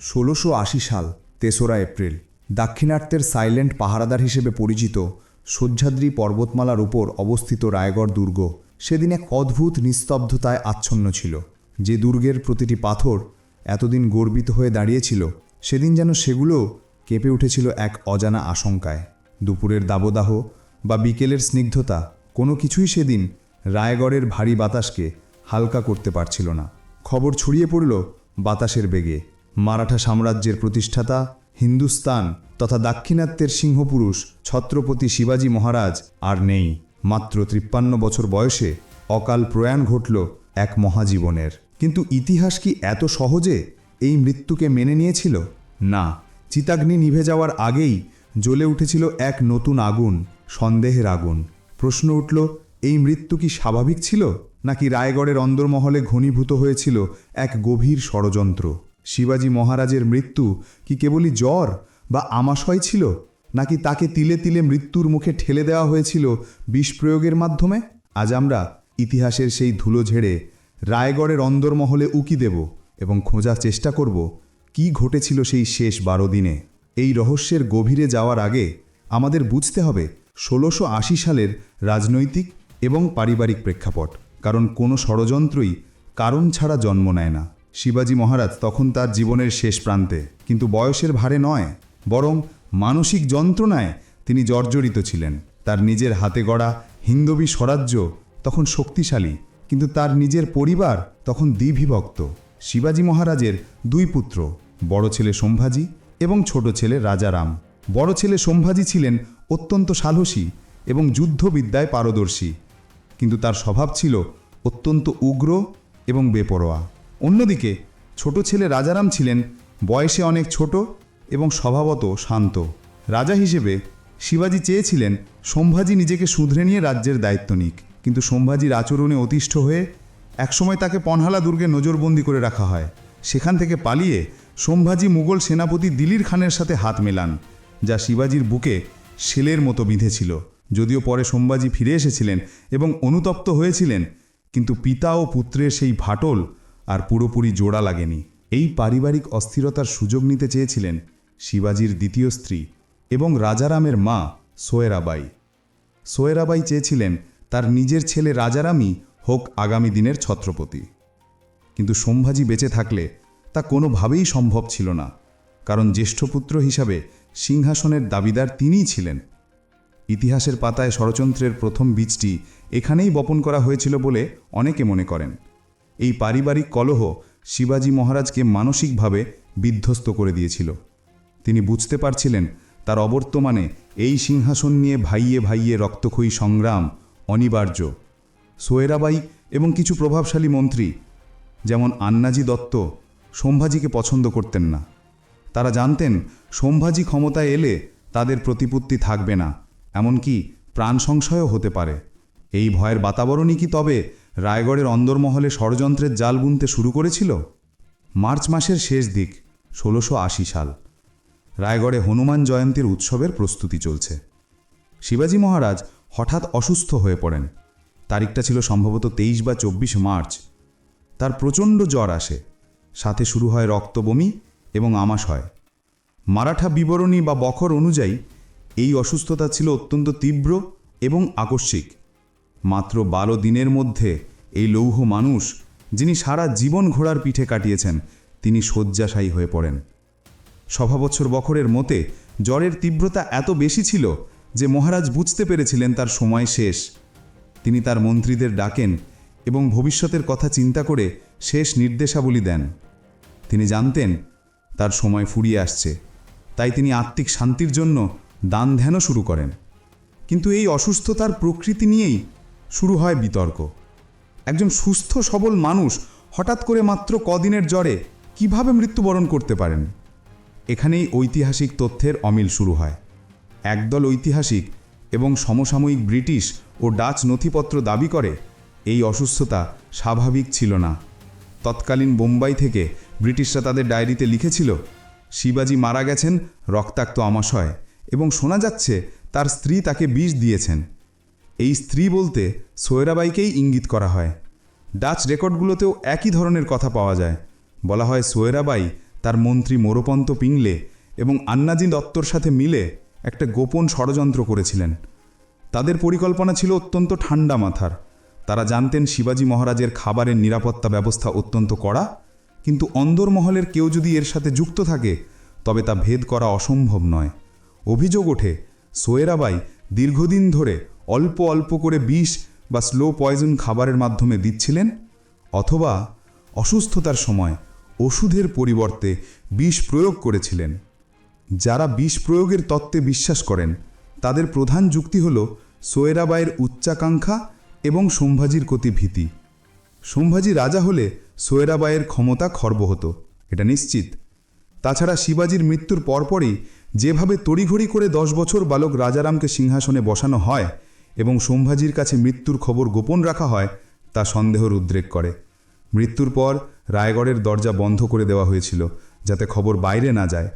ষোলোশো আশি সাল, তেসরা এপ্রিল, দাক্ষিণাত্যের সাইলেন্ট পাহারাদার হিসেবে পরিচিত সহ্যাদ্রি পর্বতমালার উপর অবস্থিত রায়গড় দুর্গ সেদিন এক অদ্ভুত নিস্তব্ধতায় আচ্ছন্ন ছিল। যে দুর্গের প্রতিটি পাথর এতদিন গর্বিত হয়ে দাঁড়িয়েছিল, সেদিন যেন সেগুলো কেঁপে উঠেছিল এক অজানা আশঙ্কায়। দুপুরের দাবদাহ বা বিকেলের স্নিগ্ধতা কোনো কিছুই সেদিন রায়গড়ের ভারী বাতাসকে হালকা করতে পারছিল না। খবর ছড়িয়ে পড়ল বাতাসের বেগে। মারাঠা সাম্রাজ্যের প্রতিষ্ঠাতা, হিন্দুস্তান তথা দাক্ষিণাত্যের সিংহপুরুষ ছত্রপতি শিবাজী মহারাজ আর নেই। মাত্র তিপ্পান্ন বছর বয়সে অকাল প্রয়াণ ঘটল এক মহাজীবনের। কিন্তু ইতিহাস কি এত সহজে এই মৃত্যুকে মেনে নিয়েছিল? না, চিতাগ্নি নিভে যাওয়ার আগেই জ্বলে উঠেছিল এক নতুন আগুন, সন্দেহের আগুন। প্রশ্ন উঠল, এই মৃত্যু কি স্বাভাবিক ছিল নাকি রায়গড়ের অন্দরমহলে ঘনীভূত হয়েছিল এক গভীর ষড়যন্ত্র? শিবাজী মহারাজের মৃত্যু কি কেবলই জ্বর বা আমাশয় ছিল, নাকি তাকে তিলে তিলে মৃত্যুর মুখে ঠেলে দেওয়া হয়েছিল বিষ প্রয়োগের মাধ্যমে? আজ আমরা ইতিহাসের সেই ধুলো ঝেড়ে রায়গড়ের অন্দরমহলে উকি দেব এবং খোঁজার চেষ্টা করব কি ঘটেছিল সেই শেষ বারো দিনে। এই রহস্যের গভীরে যাওয়ার আগে আমাদের বুঝতে হবে ষোলোশো সালের রাজনৈতিক এবং পারিবারিক প্রেক্ষাপট, কারণ কোনো ষড়যন্ত্রই কারণ ছাড়া জন্ম নেয় না। শিবাজী মহারাজ তখন তার জীবনের শেষ প্রান্তে। কিন্তু বয়সের ভারে নয়, বরং মানসিক যন্ত্রণায় তিনি জর্জরিত ছিলেন। তার নিজের হাতে গড়া হিন্দবী স্বরাজ্য তখন শক্তিশালী, কিন্তু তার নিজের পরিবার তখন দ্বিবিভক্ত। শিবাজী মহারাজের দুই পুত্র, বড় ছেলে সম্ভাজি এবং ছোট ছেলে রাজারাম। বড় ছেলে সম্ভাজি ছিলেন অত্যন্ত সাহসী এবং যুদ্ধবিদ্যায় পারদর্শী, কিন্তু তার স্বভাব ছিল অত্যন্ত উগ্র এবং বেপরোয়া। অন্যদিকে, ছোট ছেলে রাজারাম ছিলেন বয়সে অনেক ছোট এবং স্বভাবত শান্ত। রাজা হিসেবে শিবাজি চেয়েছিলেন সম্ভাজি নিজেকে শুধরে নিয়ে রাজ্যের দায়িত্ব নিক। কিন্তু সম্ভাজির আচরণে অতিষ্ঠ হয়ে একসময় তাকে পনহালা দুর্গে নজরবন্দি করে রাখা হয়। সেখান থেকে পালিয়ে সম্ভাজি মুঘল সেনাপতি দিলির খানের সাথে হাত মেলান, যা শিবাজির বুকে শেলের মতো বিঁধেছিল। যদিও পরে সম্ভাজি ফিরে এসেছিলেন এবং অনুতপ্ত হয়েছিলেন, কিন্তু পিতা ও পুত্রের সেই ফাটল আর পুরোপুরি জোড়া লাগেনি। এই পারিবারিক অস্থিরতার সুযোগ নিতে চেয়েছিলেন শিবাজির দ্বিতীয় স্ত্রী এবং রাজারামের মা সোয়েরাবাই। সোয়েরাবাই চেয়েছিলেন তার নিজের ছেলে রাজারামই হোক আগামী দিনের ছত্রপতি। কিন্তু সম্ভাজি বেঁচে থাকলে তা কোনোভাবেই সম্ভব ছিল না, কারণ জ্যেষ্ঠপুত্র হিসাবে সিংহাসনের দাবিদার তিনিই ছিলেন। ইতিহাসের পাতায় ষড়যন্ত্রের প্রথম বীজটি এখানেই বপন করা হয়েছিল বলে অনেকে মনে করেন। এই পারিবারিক কলহ শিবাজী মহারাজকে মানসিকভাবে বিধ্বস্ত করে দিয়েছিল। তিনি বুঝতে পারছিলেন তার অবর্তমানে এই সিংহাসন নিয়ে ভাইয়ে ভাইয়ে রক্তক্ষয়ী সংগ্রাম অনিবার্য। সোয়েরাবাই এবং কিছু প্রভাবশালী মন্ত্রী, যেমন আন্নাজি দত্ত, সম্ভাজিকে পছন্দ করতেন না। তারা জানতেন সম্ভাজি ক্ষমতায় এলে তাদের প্রতিপত্তি থাকবে না, এমনকি প্রাণ সংশয়ও হতে পারে। এই ভয়ের বাতাবরণই কি তবে রায়গড়ের অন্দরমহলে ষড়যন্ত্রের জাল বুনতে শুরু করেছিল? মার্চ মাসের শেষ দিক, ষোলোশো সাল। রায়গড়ে হনুমান জয়ন্তীর উৎসবের প্রস্তুতি চলছে। শিবাজী মহারাজ হঠাৎ অসুস্থ হয়ে পড়েন। তারিখটা ছিল সম্ভবত তেইশ বা চব্বিশ মার্চ। তার প্রচণ্ড জ্বর আসে। সাথে শুরু হয় রক্তবমি এবং আমাশয় মারাঠা বিবরণী বা বখর অনুযায়ী এই অসুস্থতা ছিল অত্যন্ত তীব্র এবং আকস্মিক। মাত্র বারো দিনের মধ্যে এই লৌহ মানুষ, যিনি সারা জীবন ঘোড়ার পিঠে কাটিয়েছেন, তিনি শয্যাশায়ী হয়ে পড়েন। সভাবৎসর বখরের মতে, জ্বরের তীব্রতা এত বেশি ছিল যে মহারাজ বুঝতে পেরেছিলেন তার সময় শেষ। তিনি তার মন্ত্রীদের ডাকেন এবং ভবিষ্যতের কথা চিন্তা করে শেষ নির্দেশাবলী দেন। তিনি জানতেন, তার সময় ফুরিয়ে আসছে। তাই তিনি আত্মিক শান্তির জন্য দান ধ্যানও শুরু করেন। কিন্তু এই অসুস্থতার প্রকৃতি নিয়েই শুরু হয় বিতর্ক। একজন সুস্থ, সবল মানুষ হঠাৎ করে মাত্র কদিনের জ্বরে কীভাবে মৃত্যুবরণ করতে পারেন? এখানেই ঐতিহাসিক তথ্যের অমিল শুরু হয়। একদল ঐতিহাসিক এবং সমসাময়িক ব্রিটিশ ও ডাচ নথিপত্র দাবি করে, এই অসুস্থতা স্বাভাবিক ছিল না। তৎকালীন বোম্বাই থেকে ব্রিটিশরা তাদের ডায়েরিতে লিখেছিল, শিবাজি মারা গেছেন রক্তাক্ত আমাশয় এবং শোনা যাচ্ছে তার স্ত্রী তাকে বিষ দিয়েছেন। এই স্ত্রী বলতে সোয়েরাবাইকেই ইঙ্গিত করা হয়। ডাচ রেকর্ডগুলোতেও একই ধরনের কথা পাওয়া যায়। বলা হয় সোয়েরাবাই তার মন্ত্রী মোরপন্ত পিংলে এবং আন্নাজি দত্তর সাথে মিলে একটা গোপন ষড়যন্ত্র করেছিলেন। তাদের পরিকল্পনা ছিল অত্যন্ত ঠান্ডা মাথার। তারা জানতেন শিবাজী মহারাজের খাবারের নিরাপত্তা ব্যবস্থা অত্যন্ত কড়া, কিন্তু অন্দরমহলের কেউ যদি এর সাথে যুক্ত থাকে, তবে তা ভেদ করা অসম্ভব নয়। অভিযোগ ওঠে, সোয়েরাবাই দীর্ঘদিন ধরে অল্প অল্প করে বিষ বা স্লো পয়জন খাবারের মাধ্যমে দিচ্ছিলেন, অথবা অসুস্থতার সময় ওষুধের পরিবর্তে বিষ প্রয়োগ করেছিলেন। যারা বিষ প্রয়োগের তত্ত্বে বিশ্বাস করেন, তাদের প্রধান যুক্তি হল সোয়েরাবাইয়ের উচ্চাকাঙ্ক্ষা এবং সম্ভাজির প্রতি ভীতি সম্ভাজি রাজা হলে সোয়েরাবাইয়ের ক্ষমতা খর্ব হতো, এটা নিশ্চিত। তাছাড়া শিবাজির মৃত্যুর পরপরই যেভাবে তড়িঘড়ি করে দশ বছর বালক রাজারামকে সিংহাসনে বসানো হয় এবং সম্ভাজির কাছে মৃত্যুর খবর গোপন রাখা হয়, তা সন্দেহর উদ্রেক করে। মৃত্যুর পর রায়গড়ের দরজা বন্ধ করে দেওয়া হয়েছিল, যাতে খবর বাইরে না যায়।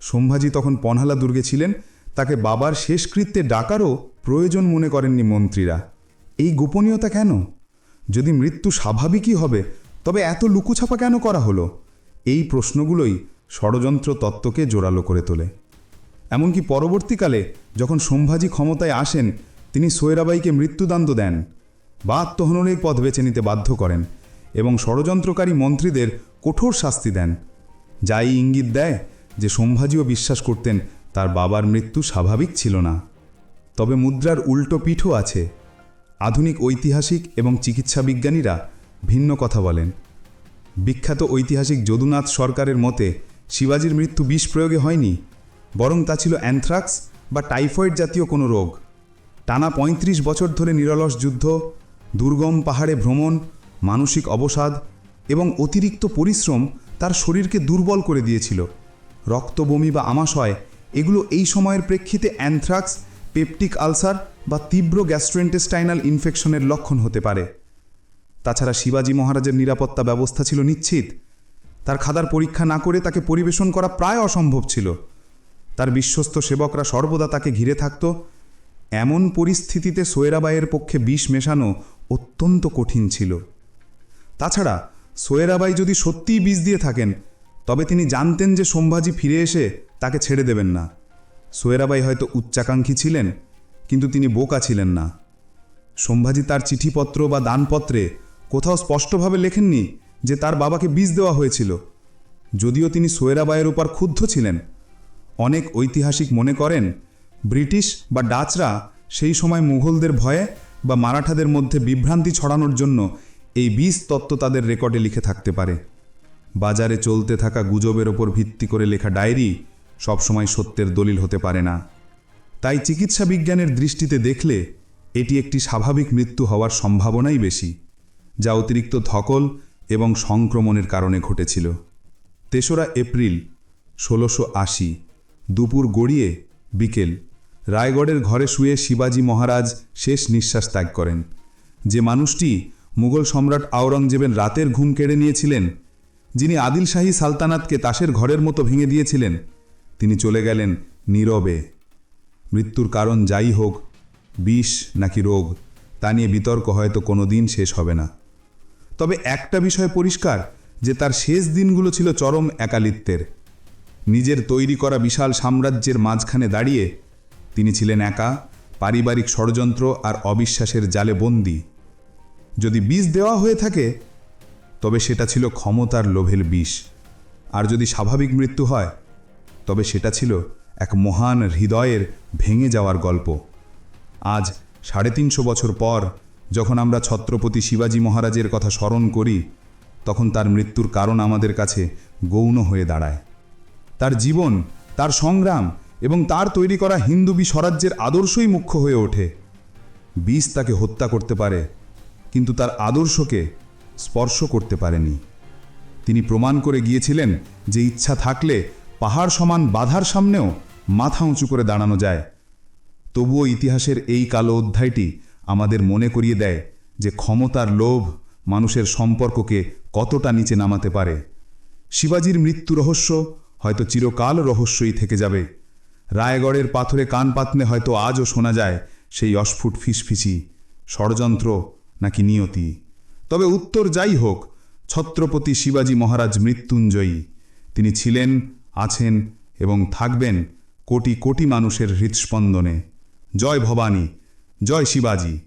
সম্ভাজি তখন পনহালা দুর্গে ছিলেন, তাকে বাবার শেষকৃত্যে ডাকারও প্রয়োজন মনে করেননি মন্ত্রীরা। এই গোপনীয়তা কেন? যদি মৃত্যু স্বাভাবিকই হবে, তবে এত লুকুছাপা কেন করা হলো? এই প্রশ্নগুলোই ষড়যন্ত্র তত্ত্বকে জোরালো করে তোলে। এমনকি পরবর্তীকালে, যখন সম্ভাজি ক্ষমতায় আসেন তিনি সোয়েরাবাইকে মৃত্যুদণ্ড দেন। বা আত্মহননের পথ বেছে নিতে বাধ্য করেন এবং ষড়যন্ত্রকারী মন্ত্রীদের কঠোর শাস্তি দেন। যাই ইঙ্গিত দেয় যে সম্ভাজিও বিশ্বাস করতেন তার বাবার মৃত্যু স্বাভাবিক ছিল না। তবে মুদ্রার উল্টো পিঠও আছে। আধুনিক ঐতিহাসিক এবং চিকিৎসা বিজ্ঞানীরা ভিন্ন কথা বলেন। বিখ্যাত ঐতিহাসিক যদুনাথ সরকারের মতে, শিবাজির মৃত্যু বিষ প্রয়োগে হয়নি, বরং তা ছিল অ্যানথ্রাক্স বা টাইফয়েড জাতীয় কোনো রোগ। টানা ৩৫ বছর ধরে নিরলস যুদ্ধ, দুর্গম পাহাড়ে ভ্রমণ, মানসিক অবসাদ এবং অতিরিক্ত পরিশ্রম তার শরীরকে দুর্বল করে দিয়েছিল। রক্তবমি বা আমাশয়, এগুলো এই সময়ের প্রেক্ষিতে অ্যানথ্রাক্স, পেপটিক আলসার বা তীব্র গ্যাস্ট্রোইন্টেস্টাইনাল ইনফেকশনের লক্ষণ হতে পারে। তাছাড়া শিবাজি মহারাজের নিরাপত্তা ব্যবস্থা ছিল নিশ্চিত। তার খাদার পরীক্ষা না করে তাকে পরিবেশন করা প্রায় অসম্ভব ছিল। তার বিশ্বস্ত সেবকরা সর্বদা তাকে ঘিরে থাকত এমন পরিস্থিতিতে সোয়েরাবাইয়ের পক্ষে বিষ মেশানো অত্যন্ত কঠিন ছিল। তাছাড়া, সোয়েরাবাই যদি সত্যিই বিষ দিয়ে থাকেন, তবে তিনি জানতেন যে সম্ভাজি ফিরে এসে তাকে ছেড়ে দেবেন না। সোয়েরাবাই হয়তো উচ্চাকাঙ্ক্ষী ছিলেন, কিন্তু তিনি বোকা ছিলেন না। সম্ভাজি তার চিঠিপত্র বা দানপত্রে কোথাও স্পষ্টভাবে লেখেননি যে তার বাবাকে বীজ দেওয়া হয়েছিল। যদিও তিনি সোয়েরাবাইয়ের উপর ক্ষুব্ধ ছিলেন। অনেক ঐতিহাসিক মনে করেন ব্রিটিশ বা ডাচরা সেই সময় মুঘলদের ভয়ে বা মারাঠাদের মধ্যে বিভ্রান্তি ছড়ানোর জন্য এই বীজ তত্ত্ব তাদের রেকর্ডে লিখে থাকতে পারে। বাজারে চলতে থাকা গুজবের ওপর ভিত্তি করে লেখা ডায়েরি সবসময় সত্যের দলিল হতে পারে না। তাই চিকিৎসা বিজ্ঞানের দৃষ্টিতে দেখলে এটি একটি স্বাভাবিক মৃত্যু হওয়ার সম্ভাবনাই বেশি, যা অতিরিক্ত ধকল এবং সংক্রমণের কারণে ঘটেছিল। তেসরা এপ্রিল ষোলোশো আশি, দুপুর গড়িয়ে বিকেল রায়গড়ের ঘরে শুয়ে শিবাজি মহারাজ শেষ নিঃশ্বাস ত্যাগ করেন। যে মানুষটি মুঘল সম্রাট আওরঙ্গজেবের রাতের ঘুম কেড়ে নিয়েছিলেন, যিনি আদিল শাহী সালতানাতকে তাসের ঘরের মতো ভেঙে দিয়েছিলেন, তিনি চলে গেলেন নীরবে। মৃত্যুর কারণ যাই হোক, বিষ নাকি রোগ, তা নিয়ে বিতর্ক হয়তো কোনো দিন শেষ হবে না। তবে একটা বিষয় পরিষ্কার, যে তার শেষ দিনগুলো ছিল চরম একালিত্বের। নিজের তৈরি করা বিশাল সাম্রাজ্যের মাঝখানে দাঁড়িয়ে তিনি ছিলেন একা, পারিবারিক ষড়যন্ত্র আর অবিশ্বাসের জালে বন্দী। যদি বিষ দেওয়া হয়ে থাকে, তবে সেটা ছিল ক্ষমতার লোভের বিষ। আর যদি স্বাভাবিক মৃত্যু হয়, তবে সেটা ছিল এক মহান হৃদয়ের ভেঙে যাওয়ার গল্প। আজ সাড়ে তিনশো বছর পর, যখন আমরা ছত্রপতি শিবাজী মহারাজের কথা স্মরণ করি, তখন তার মৃত্যুর কারণ আমাদের কাছে গৌণ হয়ে দাঁড়ায়। তার জীবন, তার সংগ্রাম এবং তার তৈরি করা হিন্দুবি স্বরাজ্যের আদর্শই মুখ্য হয়ে ওঠে। বিষ তাকে হত্যা করতে পারে, কিন্তু তার আদর্শকে স্পর্শ করতে পারেনি। তিনি প্রমাণ করে গিয়েছিলেন যে ইচ্ছা থাকলে পাহাড় সমান বাধার সামনেও মাথা উঁচু করে দাঁড়ানো যায়। তবুও ইতিহাসের এই কালো অধ্যায়টি আমাদের মনে করিয়ে দেয় যে ক্ষমতার লোভ মানুষের সম্পর্ককে কতটা নিচে নামাতে পারে। শিবাজির মৃত্যু রহস্য হয়তো চিরকাল রহস্যই থেকে যাবে। রায়গড়ের পাথরে কান পাতনে হয়তো আজও শোনা যায় সেই অস্ফুট ফিসফিসি, ষড়যন্ত্র নাকি নিয়তি। তবে উত্তর যাই হোক, ছত্রপতি শিবাজি মহারাজ মৃত্যুঞ্জয়ী। তিনি ছিলেন, আছেন এবং থাকবেন কোটি কোটি মানুষের হৃৎস্পন্দনে। জয় ভবানী, জয় শিবাজি।